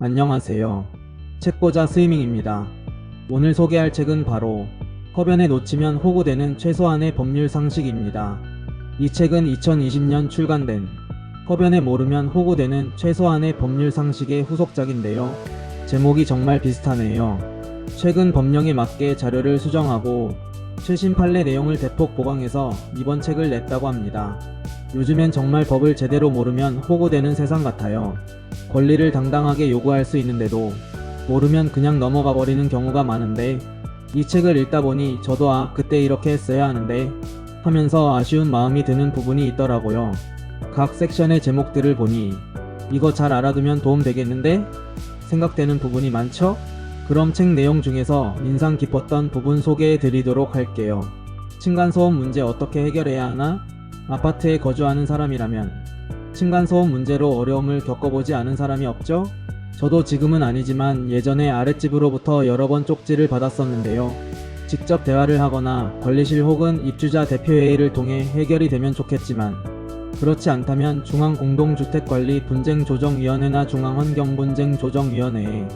안녕하세요. 책보자 스위밍입니다. 오늘 소개할 책은 바로 허변에 놓치면 호구되는 최소한의 법률 상식입니다. 이 책은 2020년 출간된 허변에 모르면 호구되는 최소한의 법률 상식의 후속작인데요. 제목이 정말 비슷하네요. 최근 법령에 맞게 자료를 수정하고 최신 판례 내용을 대폭 보강해서 이번 책을 냈다고 합니다. 요즘엔 정말 법을 제대로 모르면 호구되는 세상 같아요. 권리를 당당하게 요구할 수 있는데도 모르면 그냥 넘어가 버리는 경우가 많은데 이 책을 읽다 보니 저도 아 그때 이렇게 했어야 하는데 하면서 아쉬운 마음이 드는 부분이 있더라고요. 각 섹션의 제목들을 보니 이거 잘 알아두면 도움 되겠는데 생각되는 부분이 많죠? 그럼 책 내용 중에서 인상 깊었던 부분 소개해 드리도록 할게요. 층간소음 문제 어떻게 해결해야 하나? 아파트에 거주하는 사람이라면 층간소음 문제로 어려움을 겪어보지 않은 사람이 없죠? 저도 지금은 아니지만 예전에 아랫집으로부터 여러 번 쪽지를 받았었는데요. 직접 대화를 하거나 관리실 혹은 입주자 대표회의를 통해 해결이 되면 좋겠지만 그렇지 않다면 중앙공동주택관리 분쟁조정위원회나 중앙환경분쟁조정위원회에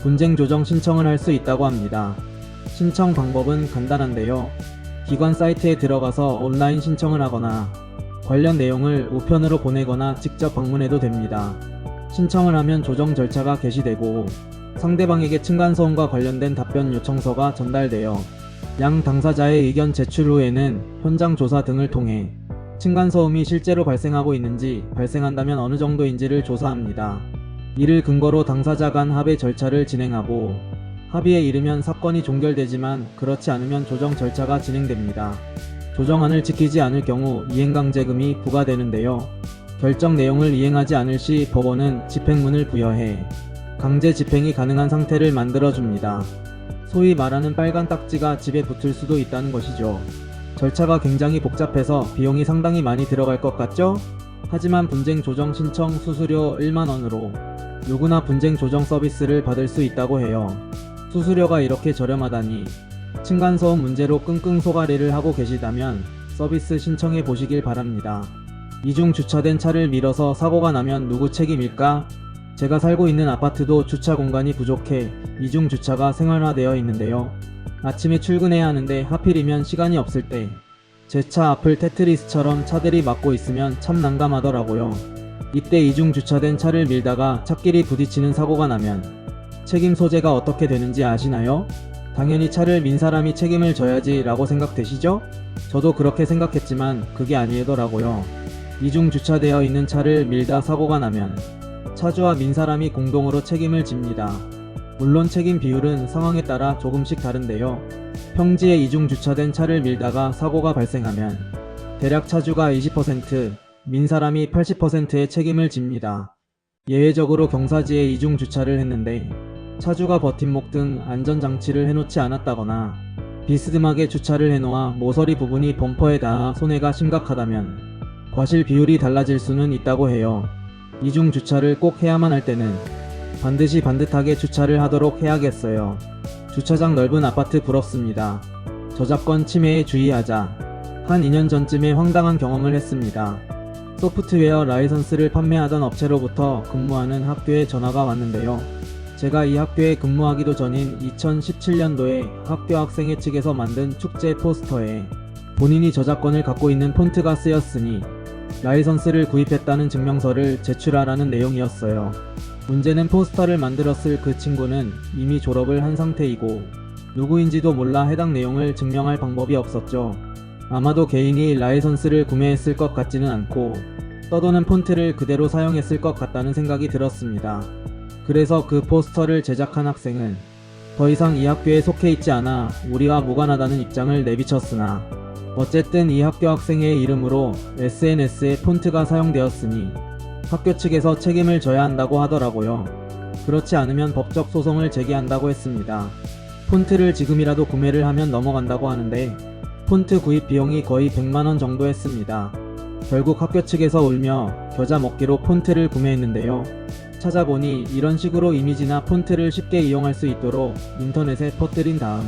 분쟁조정 신청을 할 수 있다고 합니다. 신청 방법은 간단한데요. 기관 사이트에 들어가서 온라인 신청을 하거나 관련 내용을 우편으로 보내거나 직접 방문해도 됩니다. 신청을 하면 조정 절차가 개시되고 상대방에게 층간소음과 관련된 답변 요청서가 전달되어 양 당사자의 의견 제출 후에는 현장 조사 등을 통해 층간소음이 실제로 발생하고 있는지 발생한다면 어느 정도인지를 조사합니다. 이를 근거로 당사자 간 합의 절차를 진행하고 합의에 이르면 사건이 종결되지만 그렇지 않으면 조정 절차가 진행됩니다. 조정안을 지키지 않을 경우 이행강제금이 부과되는데요. 결정 내용을 이행하지 않을 시 법원은 집행문을 부여해 강제 집행이 가능한 상태를 만들어줍니다. 소위 말하는 빨간 딱지가 집에 붙을 수도 있다는 것이죠. 절차가 굉장히 복잡해서 비용이 상당히 많이 들어갈 것 같죠? 하지만 분쟁 조정 신청 수수료 1만원으로 누구나 분쟁 조정 서비스를 받을 수 있다고 해요. 수수료가 이렇게 저렴하다니 층간소음 문제로 끙끙 소가리를 하고 계시다면 서비스 신청해 보시길 바랍니다. 이중 주차된 차를 밀어서 사고가 나면 누구 책임일까? 제가 살고 있는 아파트도 주차 공간이 부족해 이중 주차가 생활화되어 있는데요. 아침에 출근해야 하는데 하필이면 시간이 없을 때 제 차 앞을 테트리스처럼 차들이 막고 있으면 참 난감하더라고요. 이때 이중 주차된 차를 밀다가 차끼리 부딪히는 사고가 나면 책임 소재가 어떻게 되는지 아시나요? 당연히 차를 민 사람이 책임을 져야지 라고 생각되시죠? 저도 그렇게 생각했지만 그게 아니더라고요. 이중 주차되어 있는 차를 밀다 사고가 나면 차주와 민 사람이 공동으로 책임을 집니다. 물론 책임 비율은 상황에 따라 조금씩 다른데요. 평지에 이중 주차된 차를 밀다가 사고가 발생하면 대략 차주가 20%, 민 사람이 80%의 책임을 집니다. 예외적으로 경사지에 이중 주차를 했는데 차주가 버팀목 등 안전장치를 해놓지 않았다거나 비스듬하게 주차를 해놓아 모서리 부분이 범퍼에 닿아 손해가 심각하다면 과실 비율이 달라질 수는 있다고 해요. 이중 주차를 꼭 해야만 할 때는 반드시 반듯하게 주차를 하도록 해야겠어요. 주차장 넓은 아파트 부럽습니다. 저작권 침해에 주의하자. 한 2년 전쯤에 황당한 경험을 했습니다. 소프트웨어 라이선스를 판매하던 업체로부터 근무하는 학교에 전화가 왔는데요. 제가 이 학교에 근무하기도 전인 2017년도에 학교 학생회 측에서 만든 축제 포스터에 본인이 저작권을 갖고 있는 폰트가 쓰였으니 라이선스를 구입했다는 증명서를 제출하라는 내용이었어요. 문제는 포스터를 만들었을 그 친구는 이미 졸업을 한 상태이고 누구인지도 몰라 해당 내용을 증명할 방법이 없었죠. 아마도 개인이 라이선스를 구매했을 것 같지는 않고 떠도는 폰트를 그대로 사용했을 것 같다는 생각이 들었습니다. 그래서 그 포스터를 제작한 학생은 더 이상 이 학교에 속해 있지 않아 우리와 무관하다는 입장을 내비쳤으나 어쨌든 이 학교 학생의 이름으로 SNS에 폰트가 사용되었으니 학교 측에서 책임을 져야 한다고 하더라고요. 그렇지 않으면 법적 소송을 제기한다고 했습니다. 폰트를 지금이라도 구매를 하면 넘어간다고 하는데 폰트 구입 비용이 거의 100만원 정도 했습니다. 결국 학교 측에서 울며 겨자 먹기로 폰트를 구매했는데요. 찾아보니 이런 식으로 이미지나 폰트를 쉽게 이용할 수 있도록 인터넷에 퍼뜨린 다음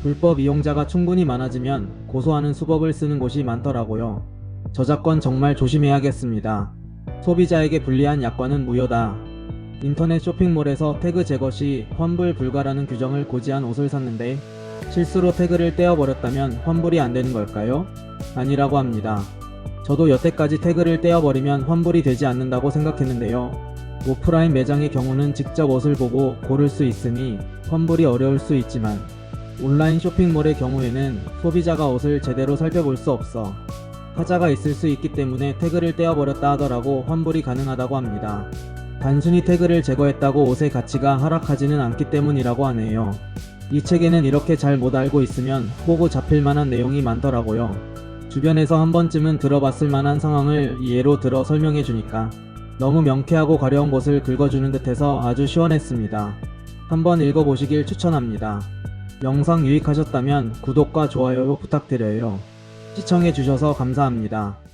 불법 이용자가 충분히 많아지면 고소하는 수법을 쓰는 곳이 많더라고요. 저작권 정말 조심해야겠습니다. 소비자에게 불리한 약관은 무효다. 인터넷 쇼핑몰에서 태그 제거 시 환불 불가라는 규정을 고지한 옷을 샀는데 실수로 태그를 떼어버렸다면 환불이 안 되는 걸까요? 아니라고 합니다. 저도 여태까지 태그를 떼어버리면 환불이 되지 않는다고 생각했는데요. 오프라인 매장의 경우는 직접 옷을 보고 고를 수 있으니 환불이 어려울 수 있지만 온라인 쇼핑몰의 경우에는 소비자가 옷을 제대로 살펴볼 수 없어 하자가 있을 수 있기 때문에 태그를 떼어버렸다 하더라도 환불이 가능하다고 합니다. 단순히 태그를 제거했다고 옷의 가치가 하락하지는 않기 때문이라고 하네요. 이 책에는 이렇게 잘 못 알고 있으면 보고 잡힐 만한 내용이 많더라고요. 주변에서 한 번쯤은 들어봤을 만한 상황을 예로 들어 설명해 주니까 너무 명쾌하고 가려운 것을 긁어주는 듯해서 아주 시원했습니다. 한번 읽어보시길 추천합니다. 영상 유익하셨다면 구독과 좋아요 부탁드려요. 시청해 주셔서 감사합니다.